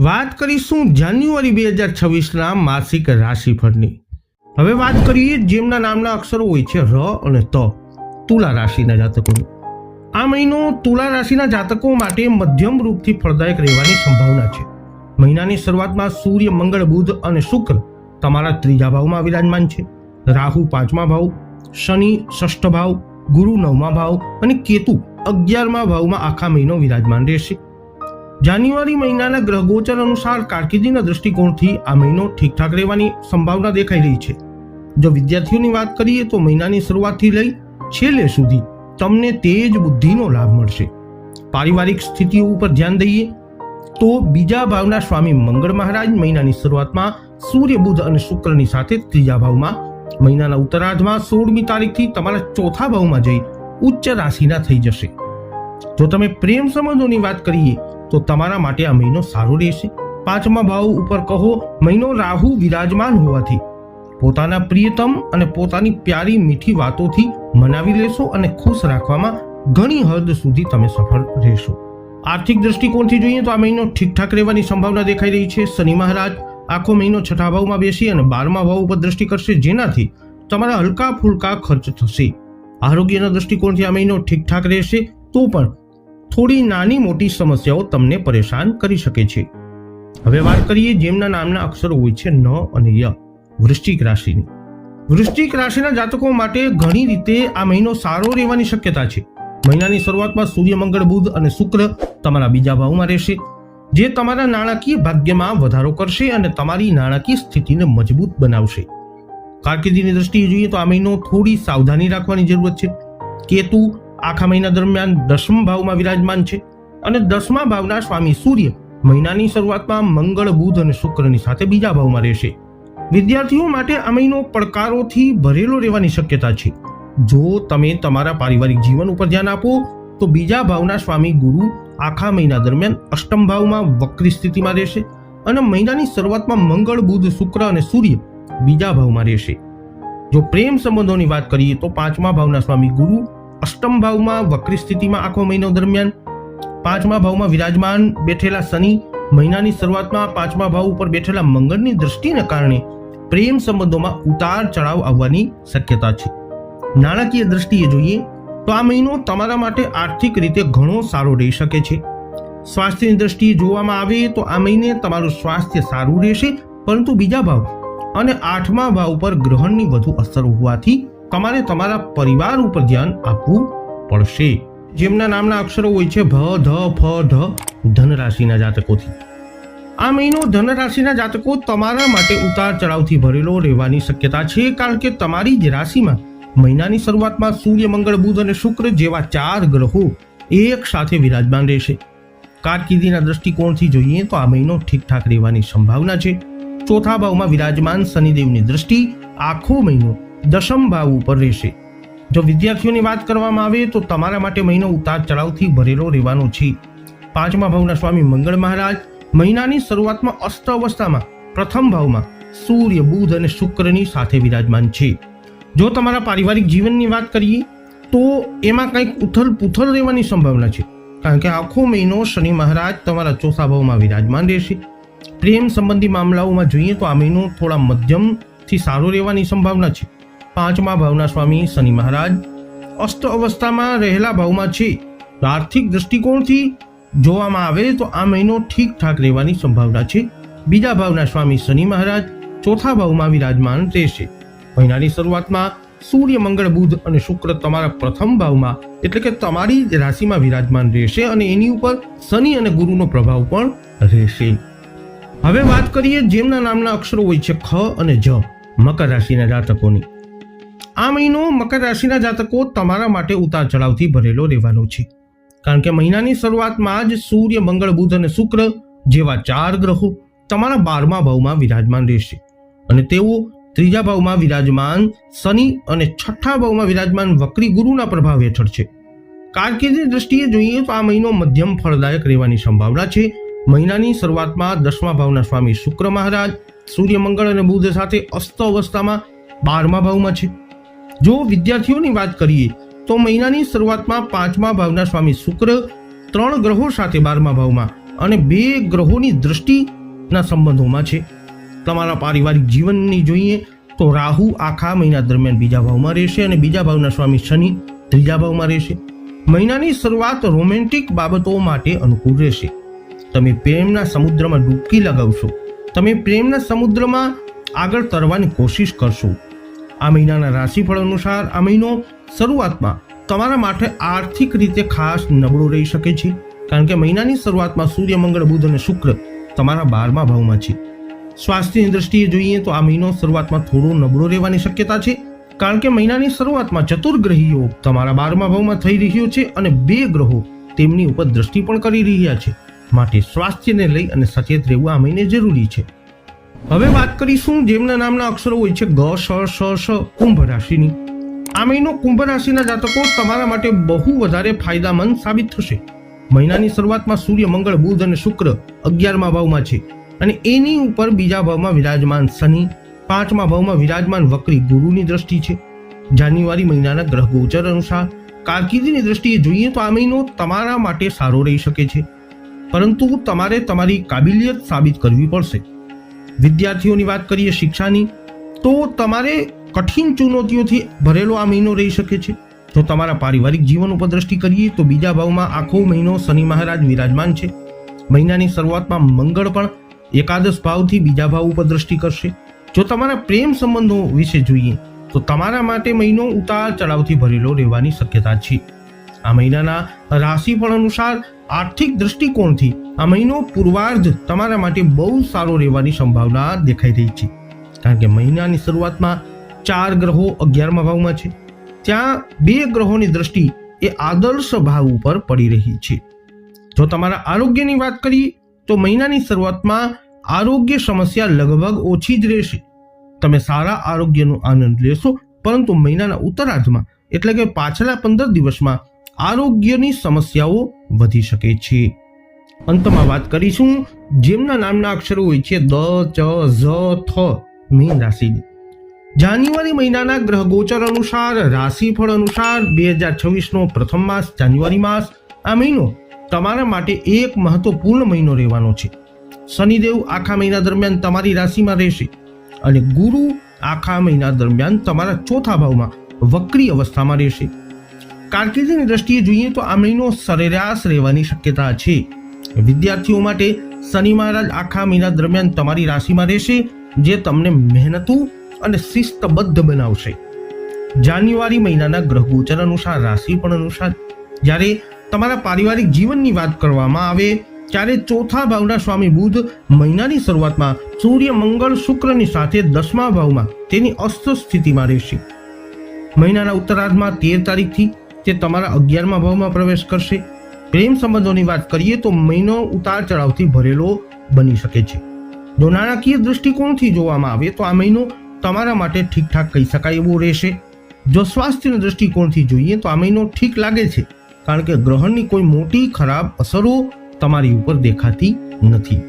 વાત કરીશું જાન્યુઆરી બે હજાર છવ્વીસના માસિક રાશિફળની. હવે વાત કરીએ જેમના નામના અક્ષરો હોય છે ર અને ત, તુલા રાશિના જાતકોની. આ મહિનો તુલા રાશિના જાતકો માટે મધ્યમ રૂપથી ફળદાયક રહેવાની સંભાવના છે. મહિનાની શરૂઆતમાં સૂર્ય, મંગળ, બુધ અને શુક્ર તમારા ત્રીજા ભાવમાં વિરાજમાન છે. રાહુ પાંચમા ભાવ, શનિ ષષ્ઠ ભાવ, ગુરુ નવમા ભાવ અને કેતુ અગિયારમા ભાવમાં આખા મહિનો વિરાજમાન રહેશે. જાન્યુઆરી મહિનાના ગ્રહ ગોચર અનુસાર કારકિર્દીના દૃષ્ટિકોણથી આ મહિનો ઠીકઠાક રહેવાની સંભાવના દેખાઈ રહી છે. જો વિદ્યાર્થીઓની વાત કરીએ તો મહિનાની શરૂઆતથી લઈ છેલ્લે સુધી તમને તેજ બુદ્ધિનો લાભ મળશે. પારિવારિક સ્થિતિઓ ઉપર ધ્યાન દઈએ તો બીજા ભાવના સ્વામી મંગળ મહારાજ મહિનાની શરૂઆતમાં સૂર્ય બુધ અને શુક્રની સાથે ત્રીજા ભાવમાં, મહિનાના ઉત્તરાર્ધમાં સોળમી તારીખથી તમારા ચોથા ભાવમાં જઈ ઉચ્ચ રાશિના થઈ જશે. જો તમે પ્રેમ સંબંધોની વાત કરીએ તો તમારા માટે આ મહિનો સારો રહેશે. પાંચમા ભાવ ઉપર કહો, મહિનો રાહુ વિરાજમાન હોવાથી. પોતાના પ્રિયતમ અને પોતાની પ્યારી મીઠી વાતોથી મનાવી લેશો અને ખુશ રાખવામાં ઘણી હદ સુધી તમે સફળ રહેશો. આર્થિક દૃષ્ટિકોણથી જોઈએ તો આ મહિનો ઠીકઠાક રહેવાની સંભાવના દેખાઈ રહી છે. શનિ મહારાજ આખો મહિનો છઠ્ઠા ભાવમાં બેસી અને બારમા ભાવ ઉપર દ્રષ્ટિ કરશે. જેનાથી તમારા હલકા ફુલકા ખર્ચ થશે. આરોગ્યના દૃષ્ટિકોણથી આ મહિનો ઠીકઠાક રહેશે. તો પણ થોડી નાની મોટી સમસ્યાઓ તમને પરેશાન કરી શકે છે. હવે વાત કરીએ જેમના નામના અક્ષરો હોય છે ન અને ય, વૃશ્ચિક રાશિની. વૃશ્ચિક રાશિના જાતકો માટે ઘણી રીતે આ મહિનો સારો રહેવાની શક્યતા છે. મહિનાની શરૂઆતમાં સૂર્ય, મંગળ, બુધ અને શુક્ર તમારા બીજા ભાવમાં રહેશે. જે તમારા નાણાકીય ભાગ્યમાં વધારો કરશે અને તમારી નાણાકીય સ્થિતિને મજબૂત બનાવશે. કારકિર્દીની દ્રષ્ટિએ જોઈએ તો આ મહિનો થોડી સાવધાની રાખવાની જરૂરત છે. કેતુ આખા મહિના દરમિયાન દસમ ભાવમાં વિરાજમાન છે અને દસમા ભાવના સ્વામી સૂર્ય મહિનાની શરૂઆતમાં મંગળ, બુધ અને શુક્રની સાથે બીજા ભાવમાં રહેશે. વિદ્યાર્થીઓ માટે આ મહિનો પડકારોથી ભરેલો રહેવાની શક્યતા છે. જો તમે તમારા પારિવારિક જીવન ઉપર ધ્યાન આપો, તો બીજા ભાવના સ્વામી ગુરુ આખા મહિના દરમિયાન અષ્ટમ ભાવમાં વક્રી સ્થિતિમાં રહેશે અને મહિનાની શરૂઆતમાં મંગળ, બુધ, શુક્ર અને સૂર્ય બીજા ભાવમાં રહેશે. જો પ્રેમ સંબંધોની વાત કરીએ તો પાંચમા ભાવના સ્વામી ગુરુ અષ્ટમ ભાવમાં વક્રી સ્થિતિમાં આખો મહિનો દરમિયાન, પાંચમા ભાવમાં વિરાજમાન બેઠેલા શનિ, મહિનાની શરૂઆતમાં પાંચમા ભાવ ઉપર બેઠેલા મંગળની દૃષ્ટિને કારણે પ્રેમ સંબંધોમાં ઉતાર ચઢાવ આવવાની શક્યતા છે. નાણાકીય દ્રષ્ટિએ જોઈએ, તો આ મહિનો તમારા માટે આર્થિક રીતે ઘણો સારો રહી શકે છે. સ્વાસ્થ્યની દ્રષ્ટિએ જોવામાં આવે, તો આ મહિને તમારું સ્વાસ્થ્ય સારું રહેશે, પરંતુ બીજા ભાવ અને આઠમા ભાવ પર ગ્રહણની વધુ અસર હોવાથી તમારે તમારા પરિવાર ઉપર ધ્યાન આપવું પડશે. જેમના નામના અક્ષરો હોય છે, ભ, ધ, ફ ધ ધન રાશિના જાતકોથી. આ મહિનો ધન રાશિના જાતકો તમારા માટે ઉતાર ચઢાવથી ભરેલો રહેવાની શક્યતા છે, કારણ કે તમારી જ રાશિમાં મહિનાની શરૂઆતમાં સૂર્ય, મંગળ, બુધ અને શુક્ર જેવા ચાર ગ્રહો એક સાથે વિરાજમાન રહેશે. કારકિર્દીના દૃષ્ટિકોણથી જોઈએ તો આ મહિનો ઠીકઠાક રહેવાની સંભાવના છે. ચોથા ભાવમાં વિરાજમાન શનિદેવની દ્રષ્ટિ આખો મહિનો દશમ ભાવ ઉપર રહેશે. જો વિદ્યાર્થીઓની વાત કરવામાં આવે તો તમારા માટે મહિનો ઉતાર ચઢાવથી ભરેલો રહેવાનો છે. પાંચમા ભાવના સ્વામી મંગળ મહારાજ મહિનાની શરૂઆતમાં અષ્ટ અવસ્થામાં, પ્રથમ ભાવમાં સૂર્ય, બુધ અને શુક્રની સાથે વિરાજમાન છે. જો તમારા પારિવારિક જીવનની વાત કરીએ, તો એમાં કંઈક ઉથલ પુથલ રહેવાની સંભાવના છે. કારણ કે આખો મહિનો શનિ મહારાજ તમારા ચોથા ભાવમાં વિરાજમાન રહેશે. પ્રેમ સંબંધી મામલાઓમાં જોઈએ તો આ મહિનો થોડા મધ્યમથી સારો રહેવાની સંભાવના છે. પાંચમા ભાવના સ્વામી શનિ મહારાજ, અસ્ત અવસ્થામાં રહેલા ભાવમાં છે. તો આર્થિક દૃષ્ટિકોણથી જોવામાં આવે તો આ મહિનો ઠીકઠાક રહેવાની સંભાવના છે. બીજા ભાવના સ્વામી શનિ મહારાજ, ચોથા ભાવમાં વિરાજમાન રહેશે. મહિનાની શરૂઆતમાં સૂર્ય, મંગળ, બુધ અને શુક્ર તમારા પ્રથમ ભાવમાં, એટલે કે તમારી રાશિમાં વિરાજમાન રહેશે અને એની ઉપર શનિ અને ગુરુનો પ્રભાવ પણ રહેશે. હવે વાત કરીએ જેમના નામના અક્ષરો હોય છે ખ અને જ, મકર રાશિના જાતકોની. આ મહિનો મકર રાશિના જાતકો તમારા માટે ઉતાર ચઢાવથી ભરેલો રહેવાનો છે. કારણ કે મહિનાની શરૂઆતમાં જ સૂર્ય, મંગળ, બુધ અને શુક્ર જેવા ચાર ગ્રહો તમારા બારમા ભાવમાં વિરાજમાન રહેશે. અને તેઓ ત્રીજા ભાવમાં વિરાજમાન, શનિ અને છઠ્ઠા ભાવમાં વિરાજમાન વક્રી ગુરુના પ્રભાવ હેઠળ છે. કારકિર્દી દ્રષ્ટિએ જોઈએ તો આ મહિનો મધ્યમ ફળદાયક રહેવાની સંભાવના છે. મહિનાની શરૂઆતમાં દસમા ભાવના સ્વામી શુક્ર મહારાજ, સૂર્ય, મંગળ અને બુધ સાથે અસ્ત અવસ્થામાં બારમા ભાવમાં છે. જો વિદ્યાર્થીઓની વાત કરીએ, તો મહિનાની શરૂઆતમાં પાંચમા ભાવના સ્વામી શુક્ર ત્રણ ગ્રહો સાથે બારમા ભાવમાં અને બે ગ્રહોની દ્રષ્ટિના સંબંધોમાં છે. તમારા પારિવારિક જીવનની જોઈએ, તો રાહુ આખા મહિના દરમિયાન બીજા ભાવમાં રહેશે અને બીજા ભાવના સ્વામી શનિ ત્રીજા ભાવમાં રહેશે. મહિનાની શરૂઆત રોમેન્ટિક બાબતો માટે અનુકૂળ રહેશે. તમે પ્રેમના સમુદ્રમાં ડૂબકી લગાવશો. તમે પ્રેમના સમુદ્રમાં આગળ તરવાની કોશિશ કરશો. આ મહિનાના રાશિફળ અનુસાર આ મહિનો શરૂઆતમાં તમારા માટે આર્થિક રીતે ખાસ નબળો રહી શકે છે. કારણ કે મહિનાની શરૂઆતમાં સૂર્ય, મંગળ, બુધ અને શુક્ર તમારા બારમા ભાવમાં છે. સ્વાસ્થ્યની દ્રષ્ટિએ જોઈએ તો આ મહિનો શરૂઆતમાં થોડો નબળો રહેવાની શક્યતા છે. કારણ કે મહિનાની શરૂઆતમાં ચતુર્ગ્રહી તમારા બારમા ભાવમાં થઈ રહ્યો છે અને બે ગ્રહો તેમની ઉપર દ્રષ્ટિ પણ કરી રહ્યા છે. માટે સ્વાસ્થ્યને લઈ અને સચેત રહેવું આ મહિને જરૂરી છે. હવે વાત કરીશું જેમના નામના અક્ષરો હોય છે ગ શ શ શ કુંભ રાશિની. આ મહિનો કુંભ રાશિના જાતકો તમારા માટે બહુ વધારે ફાયદામંદ સાબિત થશે. મહિનાની શરૂઆતમાં સૂર્ય, મંગળ, બુધ અને શુક્ર અગિયારમા ભાવમાં છે અને એની ઉપર બીજા ભાવમાં વિરાજમાન શનિ, પાંચમા ભાવમાં વિરાજમાન વક્રી ગુરુની દ્રષ્ટિ છે. જાન્યુઆરી મહિનાના ગ્રહ ગોચર અનુસાર કારકિર્દીની દ્રષ્ટિએ જોઈએ તો આ મહિનો તમારા માટે સારો રહી શકે છે. પરંતુ તમારે તમારી કાબિલિયત સાબિત કરવી પડશે. વિદ્યાર્થીઓની વાત કરીએ શિક્ષાની, તો તમારે કઠિન ચુનૌતીઓથી ભરેલો આ મહિનો રહી શકે છે. જો તમારા પારિવારિક જીવન ઉપર દ્રષ્ટિ કરીએ, તો બીજા ભાવમાં આખો મહિનો શનિ મહારાજ વિરાજમાન છે. મહિનાની શરૂઆતમાં મંગળ પણ એકાદશ ભાવથી બીજા ભાવ ઉપર દ્રષ્ટિ કરશે. જો તમારા પ્રેમ સંબંધો વિશે જોઈએ, તો તમારા માટે મહિનો ઉતાર ચઢાવથી ભરેલો રહેવાની શક્યતા છે. આ મહિનાના રાશિફળ અનુસાર આર્થિક દૃષ્ટિકોણથી આ મહિનો પૂર્વાર્ધ તમારા માટે બહુ સારો રહેવાની સંભાવના દેખાઈ રહી છે. કારણ કે મહિનાની શરૂઆતમાં ચાર ગ્રહો અગિયારમા ભાવમાં છે. ત્યાં બે ગ્રહોની દ્રષ્ટિ એ આદર્શ ભાવ ઉપર પડી રહી છે. જો તમારા આરોગ્યની વાત કરીએ, તો મહિનાની શરૂઆતમાં આરોગ્ય સમસ્યા લગભગ ઓછી જ રહેશે. તમે સારા આરોગ્યનો આનંદ લેશો, પરંતુ મહિનાના ઉત્તરાર્ધમાં, એટલે કે પાછલા પંદર દિવસમાં, આરોગ્યની સમસ્યાઓ વધી શકે છે. અંતમાં વાત કરીશું જેમના નામના અક્ષરો હોય છે દ, ચ, ઝ, થ મીન રાશિની. જાન્યુઆરી મહિનાના ગ્રહ ગોચર અનુસાર, રાશિફળ અનુસાર બે હજાર છવ્વીસનો પ્રથમ માસ, જાન્યુઆરી માસ, આ મહિનો તમારા માટે એક મહત્વપૂર્ણ મહિનો રહેવાનો છે. શનિદેવ આખા મહિના દરમિયાન તમારી રાશિમાં રહેશે અને ગુરુ આખા મહિના દરમિયાન તમારા ચોથા ભાવમાં વક્રી અવસ્થામાં રહેશે. કારકિર્દીની દ્રષ્ટિએ જોઈએ તો આ મહિનો સરેરાશ રહેવાની શક્યતા છે. વિદ્યાર્થીઓ માટે શનિ મહારાજ આખા મહિના દરમિયાન તમારી રાશિમાં રહેશે, જે તમને મહેનતુ અને શિસ્તબદ્ધ બનાવશે. જાન્યુઆરી મહિનાના ગ્રહ ગોચર અનુસાર, રાશિ પણ અનુસાર, જ્યારે તમારા પારિવારિક જીવનની વાત કરવામાં આવે, ત્યારે ચોથા ભાવના સ્વામી બુધ મહિનાની શરૂઆતમાં સૂર્ય, મંગળ, શુક્રની સાથે દસમા ભાવમાં તેની અસ્ત સ્થિતિમાં રહેશે. મહિનાના ઉત્તરાર્ધમાં તેર તારીખથી તે તમારા અગિયારમા ભાવમાં પ્રવેશ કરશે. પ્રેમ સંબંધોની વાત કરીએ તો મહિનો ઉતાર ચઢાવથી ભરેલો બની શકે છે. જો નાણાકીય દૃષ્ટિકોણથી જોવામાં આવે તો આ મહિનો તમારા માટે ઠીકઠાક કહી શકાય એવો રહેશે. જો સ્વાસ્થ્યના દૃષ્ટિકોણથી જોઈએ તો આ મહિનો ઠીક લાગે છે, કારણ કે ગ્રહણની કોઈ મોટી ખરાબ અસરો તમારી ઉપર દેખાતી નથી.